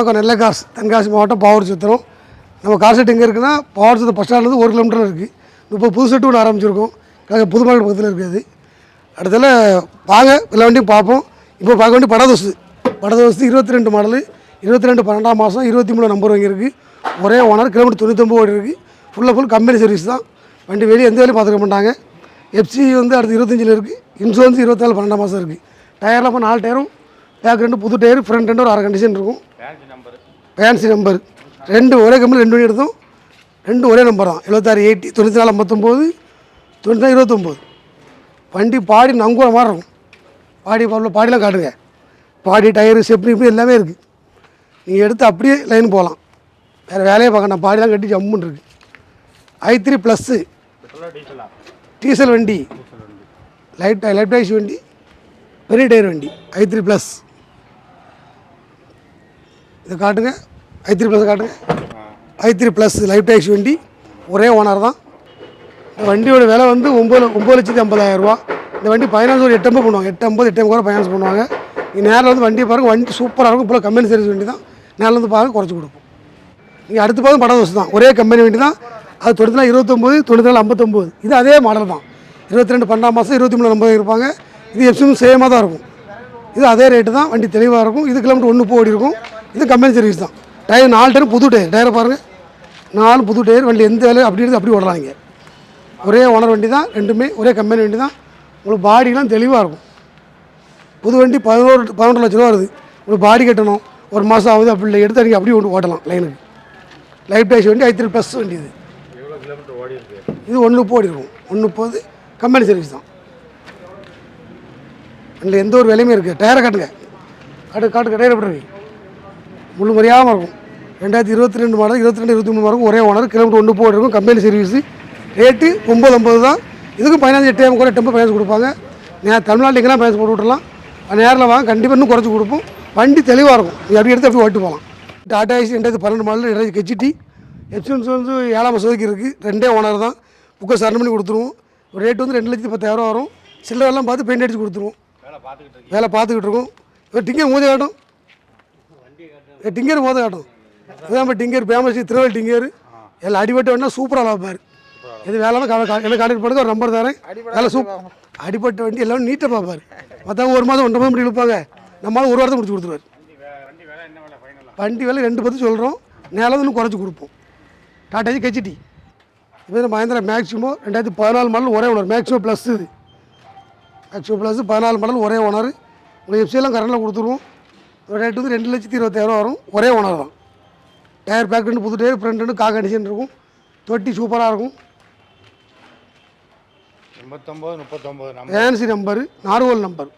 வணக்கம். நெல்லைக்காசு தென்காசி மாவட்டம் பாவூர் சுத்திரம் நம்ம கார் எங்கே இருக்குன்னா பாவூர் சுத்தம் பஸ் ஸ்டாண்ட்லேருந்து ஒரு கிலோமீட்டர் இருக்குது இப்போ புது செட்டு ஒன்று ஆரம்பிச்சிருக்கோம். அது புது பக்கத்தில் இருக்குது அடுத்தால வாங்க எல்லா வண்டியும் பார்ப்போம். இப்போ பார்க்க வேண்டிய படதோசு படதோசு இருபத்தி ரெண்டு மாடலு இருபத்தி ரெண்டு பன்னெண்டாம் மாதம் இருபத்தி மூணு நம்பர் வாங்கியிருக்கு ஒரே ஓனர் கிலோமீட்டர் தொண்ணூத்தொம்பது ஓடி இருக்குது ஃபுல்லாக ஃபுல் கம்பெனி சர்வீஸ் தான். வண்டி வெளியே எந்த வேலையும் பார்த்துக்க மாட்டாங்க. எஃப்சி வந்து அடுத்து இருபத்தஞ்சில் இருக்குது இன்சூரன்ஸ் இருபத்தாலு பன்னெண்டாம் மாதம் இருக்குது டயர்லாம் இப்போ நாலு டயரும் பேக் ரெண்டு புது டயர் ஃப்ரண்ட் ரெண்டு ஒரு அரை கண்டிஷன் இருக்கும். ஃபேன்சி நம்பர் ரெண்டு ஒரே கம்பெனி ரெண்டு வண்டி எடுத்தோம். ரெண்டு ஒரே நம்பர் தான். எழுபத்தாறு எயிட்டி தொண்ணூற்றி நாலு ஐம்பத்தொம்போது தொண்ணூற்றி நாலு இருபத்தொம்போது. வண்டி பாடி நங்குற மாதிரி இருக்கும். பாடி பாடியில் பாடிலாம் காட்டுங்க. பாடி டயரு செப்னி இப்படி எல்லாமே இருக்குது நீங்கள் எடுத்து அப்படியே லைன் போகலாம். வேறு வேலையே பார்க்க நான் பாடிலாம் கட்டி ஜம்முன்னு இருக்குது ஐ த்ரீ ப்ளஸ்ஸு டீசல் வண்டி. லைட் லைட் டைஸ் வண்டி. பெரிய டயர் வண்டி. ஐ த்ரீ ப்ளஸ் இதை காட்டுங்க. ஐ த்ரீ ப்ளஸ் காட்டுங்க. I three plus life tax வண்டி. ஒரே ஓனர் தான். இந்த வண்டியோட விலை வந்து ஒம்பது ஒம்பது லட்சத்தி ஐம்பதாயிரம் ரூபா. இந்த வண்டி ஃபைனான்ஸ் ஒரு எட்டம்போ பண்ணுவாங்க. எட்டு ஐம்பது எட்டு ஃபைனான்ஸ் பண்ணுவாங்க. நீங்கள் நேரில் வந்து வண்டி பாருங்கள் வண்டி சூப்பராக இருக்கும். இப்போ கம்பெனி சர்வீஸ் வண்டி தான். நேரில் வந்து பாருங்க குறைச்சி கொடுப்போம் நீங்கள் அடுத்து பார்த்து படம் வசதி தான். ஒரே கம்பெனி வண்டி தான். அது தொண்ணூற்றி நாலு இருபத்தொம்போது தொண்ணூற்றி நாலு ஐம்பத்தொம்போது. இது அதே மாடல் தான். இருபத்தி ரெண்டு பன்னெண்டாம் மாதம் இருபத்தி மூணு ஐம்பது இருப்பாங்க. இது எப்பவும் சேமாக தான் இருக்கும். இது அதே ரேட்டு தான். வண்டி தெளிவாக இருக்கும். இது கிலோமீட்டர் ஒன்று போடி இருக்கும் இது கம்பெனி சர்வீஸ் தான். டயர் நாலு டயர் புது டயர் டயரை பாருங்கள் நாலு புது டயர் வண்டி எந்த வேலையும் அப்படி இருந்து அப்படி ஓடலாங்க. ஒரே ஓனர் வண்டி தான் ரெண்டுமே ஒரே கம்பெனி வண்டி தான். உங்களுக்கு பாடிலாம் தெளிவாக இருக்கும். புது வண்டி பதினோரு பதினொன்று லட்ச ரூபா வருது. உங்களுக்கு பாடி கட்டணும். ஒரு மாதம் ஆகுது அப்படி இல்லை. எடுத்து நீங்கள் அப்படியே ஒன்று ஓட்டலாம் லைனுக்கு லைஃப் டேஷ் வண்டி ஐ ப்ளஸ் வண்டி இது. இது ஒன்று போடி இருக்கும். ஒன்று போகுது கம்பெனி சர்வீஸ் தான். அதில் எந்த ஒரு விலையுமே இருக்குது. டயரை காட்டுங்க. காட்டு காட்டு டயரை எப்படி இருக்கு? முழு மரியாமல் இருக்கும் ரெண்டாயிரத்தி இருபத்தி ரெண்டு மாடல் இருபத்தி ரெண்டு இருபத்தி மூணு மாடல் ஒரே ஓனர் கிலோமீட்டர் ஒன்று போட்டு இருக்கும் கம்பெனி சர்வீஸு ரேட்டு ஒம்பது ஐம்பது தான். இதுக்கும் பதினஞ்சு எட்டு கூட டெம்போ ஃபைனான்ஸ் கொடுப்பாங்க. நான் தமிழ்நாட்டில் எங்கெல்லாம் போட்டு விட்டுலாம் நேரில் வாங்க கண்டிப்பாக இன்னும் குறைச்சி கொடுப்போம். வண்டி தெளிவாக இருக்கும். நீங்கள் அப்படி எடுத்து அப்படி ஓட்டு போகலாம். டாடா ஏசி ரெண்டாயிரத்தி பன்னெண்டு மாடல் ரெண்டாயிரத்தி கெச்சிட்டி எப்சன்ஸ் வந்து ஏழாம் மாதத்துக்கு இருக்குது ரெண்டே ஓனர் தான். புக்கை சரண் பண்ணி கொடுத்துருவோம். ஒரு ரேட் வந்து ரெண்டு லட்சத்தி பத்தாயிரம் வரும். சில்லரெல்லாம் பார்த்து பெயிண்ட் அடித்து கொடுத்துருவோம். வேலை பார்த்துக்கிட்டு இருக்கோம். இப்போ டிங்கர் மூஞ்சி காட்டும். மோத காட்டும் இதுதான் இப்போ டிங்கர் ஃபேமஸ் திருவள்ளி டிங்கர். எல்லாம் அடிபட்டு வேணா சூப்பராக பாரு. எது வேலைனா என்ன கான்டாக்ட் பண்ணுங்க ஒரு நம்பர் தரேன். வேலை சூப் அடிபட்ட வண்டி எல்லாம் நீட்டாக பார்ப்பாரு. மற்றவங்க ஒரு மாதம் ஒன்றரை மாதம் இழுப்பாங்க. நம்மளால ஒரு வாரத்தை முடிச்சு கொடுத்துருவாரு. வண்டி விலை ரெண்டு பத்து சொல்கிறோம் நேரம் இன்னும் குறைச்சி கொடுப்போம். டாடா ஏசி கெச்சிட்டி இப்போ இந்த மஹேந்திரா மேக்ஸிமோ ரெண்டாயிரத்தி பதினாலு மாடல் ஒரே ஓனர் மேக்ஸிமோ ப்ளஸ் இது. மேக்ஸிமோ ப்ளஸ் பதினாலு மாடல் ஒரே ஓனர் உங்களுக்கு எஃப்சியெல்லாம் கரண்டில் கொடுத்துருவோம். ரேட் வந்து ரெண்டு லட்சத்தி இருபத்தாயிரம் வரும். ஒரே ஓனர் தான். டயர் பேக் ரெண்டு புது டயர் ஃப்ரண்ட் ரெண்டு கா கண்டிஷன் இருக்கும். தொட்டி சூப்பராக இருக்கும். எண்பத்தொம்போது முப்பத்தொம்போது ஃபேன்சி நம்பரு நார்வல் நம்பர்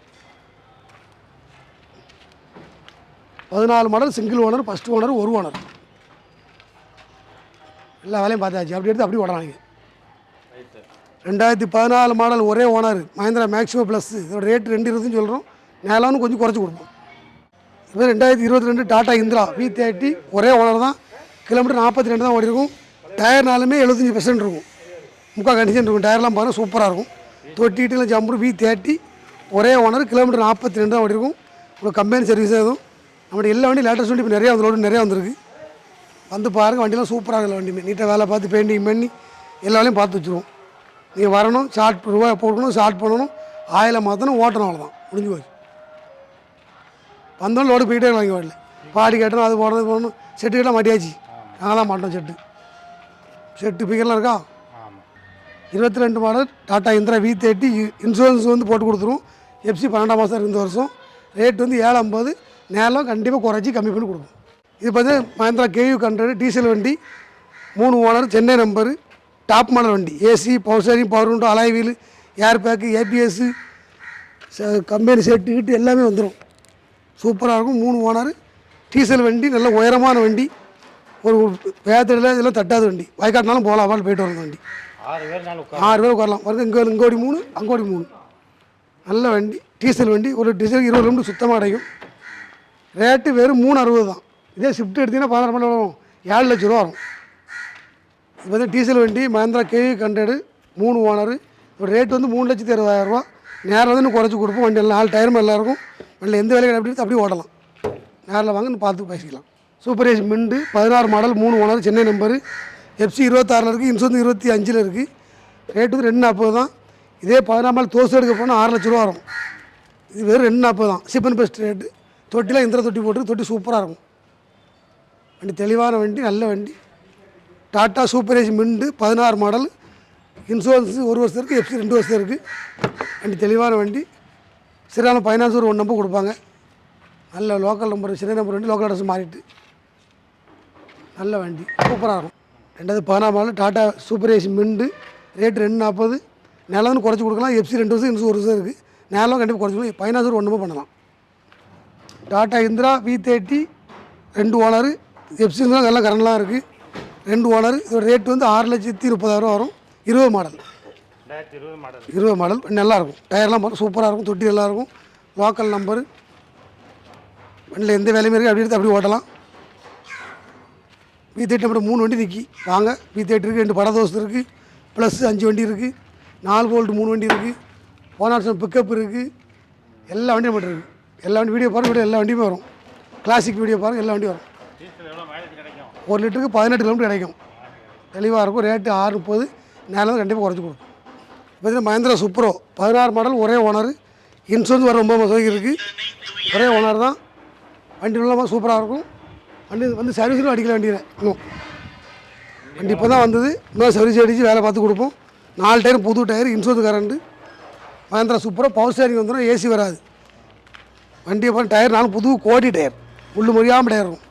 பதினாலு model single owner first owner ஒரு ஓனர் எல்லா வேலையும் பார்த்தாச்சு. அப்படி எடுத்து அப்படி ஓடலாம் ரெண்டாயிரத்தி பதினாலு மாடல் ஒரே ஓனர் மஹேந்திரா மேக்ஸிமோ ப்ளஸ் இதோட ரேட் ரெண்டு இருபதுன்னு சொல்கிறோம் நேலான்னு கொஞ்சம் குறைச்சி கொடுப்போம். இதுமாதிரி ரெண்டாயிரத்தி இருபத்தி ரெண்டு டாடா இந்திரா வி தேர்ட்டி ஒரே ஓனர் தான். கிலோமீட்டர் நாற்பத்தி ரெண்டு தான் ஓடி இருக்கும் டயர்னாலுமே எழுபத்தஞ்சி பெர்சன்ட் இருக்கும். முக்கால் கண்டிஷன் இருக்கும். டயர்லாம் பாருங்கள் சூப்பராக இருக்கும். தொட்டிட்டுலாம் ஜம்பர் வி தேர்ட்டி ஒரே ஓனர் கிலோமீட்டர் நாற்பத்தி ரெண்டு தான் ஓடி இருக்கும் உங்களுக்கு கம்பெனி சர்வீஸ் எதுவும். நம்மளுடைய எல்லா வண்டியும் லேட்டஸ்ட் வண்டி இப்போ நிறையா வந்து லோடு நிறையா வந்திருக்கு. வந்து பாருங்கள் வண்டிலாம் சூப்பராக இருக்குது வண்டியுமே நீட்டாக வேலை பார்த்து பெயிண்டிங் பண்ணி எல்லா வேலையும் பார்த்து வச்சுருவோம். நீங்கள் வரணும் ஷார்ட் ரூபாய் போடணும் ஷார்ட் பண்ணணும். ஆயிலை மாற்றணும் ஓட்டணும் அவ்வளோதான் முடிஞ்சு போச்சு. வந்தோம் லோடு போயிட்டே வாங்கி வரல பாடி கட்டணும் அது போடுறது போடணும். செட்டு கட்டலாம் மாட்டியாச்சு. நாங்களாம் மாட்டோம் செட்டு. செட்டு பிக்கர்லாம் இருக்கா? இருபத்தி ரெண்டு model Tata Indira V thirty insurance வந்து போட்டு கொடுத்துருவோம் எஃப்சி பன்னெண்டாம் மாதம் இந்த வருஷம். ரேட் வந்து ஏழு ஐம்பது நேரம் கண்டிப்பாக குறைச்சி கம்மி பண்ணி கொடுப்போம் இது பார்த்து மஹேந்திரா கேயூ ஹண்ட்ரட் டீசல் வண்டி மூணு owner Chennai number top model வண்டி. AC power steering power window alloy wheel air bag ABS company set kit எல்லாமே வந்துடும் சூப்பராக இருக்கும். மூணு ஓனர் டீசல் வண்டி நல்ல உயரமான வண்டி. ஒரு வேத்தடியில் இதெல்லாம் தட்டாத வண்டி. வயக்காட்டினாலும் போகலாம் அவால் போயிட்டு வர வண்டி. ஆறு பேர் உட்காரலாம். பாருங்க இங்கே இங்கோடி மூணு அங்கோடி மூணு. நல்ல வண்டி டீசல் வண்டி. ஒரு டீசல் இருபது கிலோமீட்டர் சுத்தமாக கிடைக்கும் ரேட்டு வெறும் மூணு அறுபது தான். இதே ஷிஃப்ட் எடுத்தீங்கன்னா பதினாறு மணி வரும். ஏழு லட்ச ரூபா வரும். இது வந்து டீசல் வண்டி மஹேந்திரா கேவி ஹண்ட்ரடு மூணு ஓனர். ஒரு ரேட் வந்து மூணு லட்சத்தி அறுபதாயிரம் ரூபா. நேரில் வந்து இன்னும் குறைச்சி கொடுப்போம். வண்டி எல்லாம் நாலு டயரும் எல்லாம் வெளில எந்த வேலையும் அப்படி அப்படியே ஓடலாம். நேரில் வாங்க இன்னும் பார்த்து பேசிக்கலாம். சூப்பர் ஏசி மிண்டு பதினாறு மாடல் மூணு ஓனர் சென்னை நம்பரு. எஃப்சி இருபத்தாறில் இருக்குது இன்சூரன்ஸ் இருபத்தி அஞ்சில் இருக்குது ரேட்டு வந்து ரெண்டு நாற்பது தான். இதே பதினாறு மாடல் தோசை எடுக்க போனால் ஆறு லட்ச ரூபா வரும். இது வெறும் ரெண்டு நாற்பது தான். சிப்பன் பெஸ்ட் ரேட்டு தொட்டிலாம் இந்திர தொட்டி போட்டு தொட்டி சூப்பராக இருக்கும். வண்டி தெளிவான வண்டி நல்ல வண்டி. டாட்டா சூப்பர் ஏசி மிண்டு பதினாறு மாடல். இன்சூரன்ஸ் ஒரு வருஷம் இருக்குது எஃப்சி ரெண்டு வருஷம் இருக்குது வண்டி தெளிவான வண்டி. சரியான ஃபைனான்ஸ் ஒரு ஒன் நம்பர் கொடுப்பாங்க. நல்ல லோக்கல் நம்பர் சின்ன நம்பர் வண்டி லோக்கல் அட்ரஸ் மாறிட்டு. நல்ல வண்டி சூப்பராக இருக்கும். ரெண்டாவது பதினாறு model Tata super AC mint rate ரெண்டு நாற்பது நிலம்னு குறைச்சி கொடுக்கலாம். எஃப்சி ரெண்டு வருஷம் இன்சூர் ஒரு வருஷம் இருக்குது நிலம் கண்டிப்பாக குறைச்சி கொடுக்கலாம். ஃபைனான்ஸ் ஒரு ஒன்றுமே பண்ணலாம். டாட்டா இந்திரா வி தேர்ட்டி ரெண்டு ஓனர். எஃப்சி எல்லாம் கரண்ட்லாம் இருக்குது ரெண்டு ஓனர். இதோட ரேட் வந்து ஆறு லட்சத்தி முப்பதாயிரம் வரும். இருபது மாடல். இருபது மாடல் நல்லாயிருக்கும். டயர்லாம் பாருங்க சூப்பராக இருக்கும் தொட்டி நல்லாயிருக்கும். லோக்கல் நம்பரு வண்டியில் எந்த வேலையுமே இருக்குது. அப்படி எடுத்து அப்படி ஓட்டலாம். வி தேர்ட்டி நம்பர் மூணு வண்டி நிற்கி வாங்க. வி தேர்ட்டி இருக்குது ரெண்டு படதோசை இருக்குது ப்ளஸ் அஞ்சு வண்டி இருக்குது நாலு போல்ட்டு மூணு வண்டி இருக்குது போன வருஷம் பிக்கப் இருக்குது எல்லா வண்டியும் மட்டும் இருக்குது எல்லா வண்டி வீடியோ பாருங்க வீடியோ எல்லா வண்டியுமே வரும். கிளாசிக் வீடியோ பாருங்க எல்லா வண்டியும் வரும். ஒரு லிட்டருக்கு பதினெட்டு கிலோமீட்டர் கிடைக்கும். தெளிவாக இருக்கும். ரேட்டு ஆறு முப்பது நேரம் கண்டிப்பாக குறைச்சி கொடுக்கும். பார்த்தீங்கன்னா மஹேந்திரா சுப்ரோ பதினாறு மாடல் ஒரே ஓனர் இன்சூரன்ஸ் வர ரொம்ப மாதம் இருக்குது ஒரே ஓனர் தான். வண்டி நல்லா சூப்பராக இருக்கும். வண்டி வந்து சர்வீஸிலும் அடிக்கல வண்டியில். இன்னும். வண்டி இப்போ தான் வந்தது. இன்னும் சர்வீஸ் அடித்து வேலை பார்த்து கொடுப்போம். நாலு டயர் புது டயர் இன்சூரன்ஸ் கரண்ட்டு மஹேந்திரா சூப்பராக பவர் ஸ்டேரிங் வந்துடும் ஏசி வராது. வண்டி அப்புறம் டயர் நாலு புது கோடி டயர். முள்ளு முறியாமல் டயர் இருக்கும்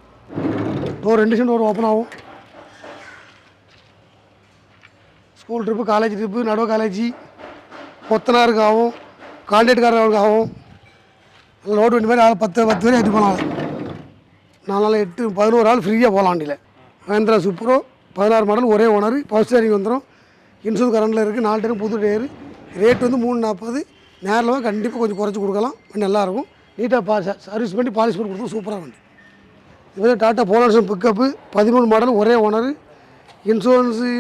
டோர் ரெண்டு சைடு டோர் ஓப்பன் ஆகும். ஸ்கூல் ட்ரிப்பு காலேஜ் ட்ரிப்பு நடுவு காலேஜ் கொத்தனாருக்காகவும் ஆகும் லோடு வண்டி மாதிரி ஆள் பத்து பத்து பேர் எட்டு போகலாம் நாலு நாள் எட்டு பதினோரு ஆள் ஃப்ரீயாக போகலாம் வண்டியில். மஹேந்திரா சூப்பரோ பதினாறு மாடல் ஒரே ஓனர் பவர் ஸ்டேரிங் வந்துடும் இன்சூரன்ஸ் கரண்டில் இருக்குது நாலு டேரும் புது டேரு ரேட் வந்து மூணு நாற்பது நேரில் கண்டிப்பாக கொஞ்சம் குறைச்சி கொடுக்கலாம். வண்டி நல்லாயிருக்கும் நீட்டாக பா சர்வீஸ் பண்ணி பாலிஷ் பண்ணி கொடுத்தோம் சூப்பராக வண்டி. இது டாட்டா போலர்ஸன் பிக்கப்பு பதிமூணு மாடல் ஒரே ஓனர் இன்சூரன்ஸு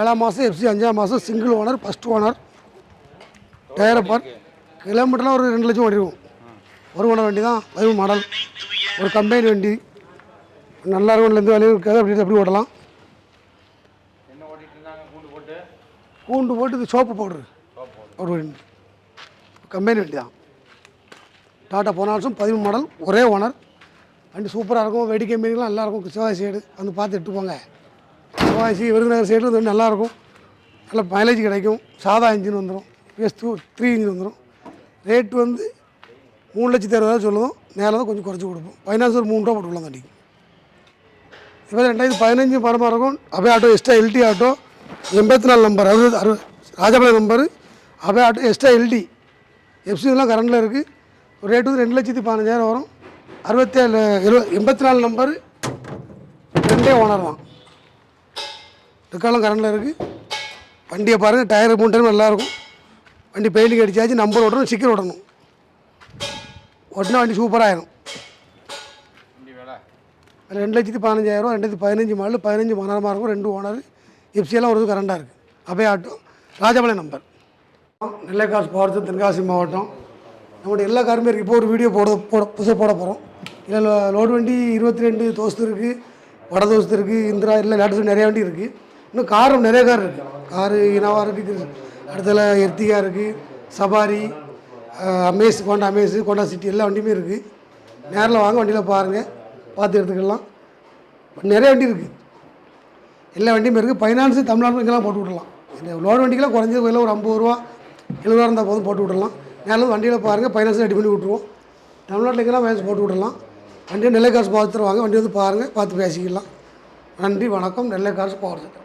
ஏழாம் மாதம் எஃப்சி அஞ்சாம் மாதம் சிங்கிள் ஓனர் ஃபஸ்ட் ஓனர் டயரை பார் கிலோமீட்டர்லாம் ஒரு ரெண்டு லட்சம் ஓடிடும் ஒரு ஓனர் வண்டி தான். பதிமூணு மாடல் ஒரு கம்பெனி வண்டி. நல்லா இருக்கும். எந்த வேலையும் இருக்காது. அப்படி அப்படி ஓடலாம் கூண்டு போட்டு. இது சோப்பு பவுட்ரு ஒரு வண்டி. கம்பெனி வண்டி தான். டாட்டா போனால்ஸும் பதிமூணு மாடல் ஒரே ஓனர் வண்டி சூப்பராக இருக்கும். வெடி கம்பெனிலாம் நல்லா இருக்கும். சிவாஜி சைடு வந்து பார்த்து எடுத்து போங்க விருதுநகர் சைடில் வந்து நல்லாயிருக்கும். நல்ல மைலேஜ் கிடைக்கும். சாதா இன்ஜின் வந்துடும் பிஎஸ் டூ த்ரீ இன்ஜின் வந்துடும் ரேட் வந்து மூணு லட்சத்தி அறுபதாயிரம் சொல்லுவோம். நேரில் தான் கொஞ்சம் குறைச்சி கொடுப்போம். ஃபைனான்ஸ் ஒரு மூணு ரூபா போட்டுக்கலாம் வண்டிக்கு இப்போ ரெண்டாயிரத்தி பதினஞ்சு பரமாக இருக்கும். Ape auto extra LD auto. எண்பத்தி நாலு நம்பர் அறுபது அறுபது Rajapalayam number Ape auto extra LD எஃப்சிலாம் கரண்டில் இருக்குது ஒரு ரேட்டு வந்து ரெண்டு லட்சத்தி பதினஞ்சாயிரம் வரும். அறுபத்தேழு எழுபது எண்பத்தி நாலு நம்பரு ரெண்டே ஓனர் தான். ரெக்கார்டெலாம் கரண்டில் இருக்குது வண்டியை பாருங்கள் டயர் மூணு டைம் நல்லாயிருக்கும் வண்டி பெயிண்டிங் அடிச்சாச்சு நம்பர் ஓட்டணும் ஸ்டிக்கர் ஓட்டணும். ஓட்டினா வண்டி சூப்பராகிடும் ரெண்டு லட்சத்தி பதினஞ்சாயிரம் ரெண்டாயிரத்தி பதினஞ்சு மாடல் பதினஞ்சு மணி இருக்கும் ரெண்டு ஓனர் எஃப்சியெல்லாம் ஒரு கரண்டாக இருக்குது அபே ஆட்டோ ராஜபாளையம் நம்பர் நெல்லைக்காசு மாவட்டம் தென்காசி மாவட்டம். நம்மளுடைய எல்லா காருமே இருக்குது இப்போ ஒரு வீடியோ போட போட புதுசாக போட போகிறோம் இதில் லோடு வண்டி இருபத்தி ரெண்டு தோஸ்து இருக்குது வட தோஸ்து இருக்குது இந்திரா இல்லை லேட்டஸ்ட் நிறைய வண்டி இருக்குது இன்னும் காரும் நிறைய கார் இருக்குது காரு இனோவா இருக்குது அடுத்தல எர்த்திகா இருக்குது Safari Amaze Honda Amaze Honda City எல்லா வண்டியுமே இருக்குது நேரில் வாங்க வண்டியில் பாருங்கள் பார்த்து எடுத்துக்கலாம். நிறைய வண்டி இருக்குது எல்லா வண்டியுமே இருக்குது ஃபைனான்ஸு தமிழ்நாடு இங்கெல்லாம் போட்டு விடலாம் இந்த லோடு வண்டிக்கெல்லாம் குறைஞ்சது விலை ஒரு ஐம்பது ரூபா எழுபதுரூவா இருந்தால் போதும் போட்டு விடலாம் நேரில் வண்டியில் பாருங்கள் ஃபைனான்ஸ் ரெடி பண்ணி விட்ருவோம் தமிழ்நாட்டில் இங்கெல்லாம் ஃபைனான்ஸ் போட்டு விடலாம் வண்டியை நெல்லை காசு பார்த்துருவாங்க வண்டி வந்து பாருங்கள் பார்த்து பேசிக்கலாம். நன்றி வணக்கம். நெல்லை காசு பவர்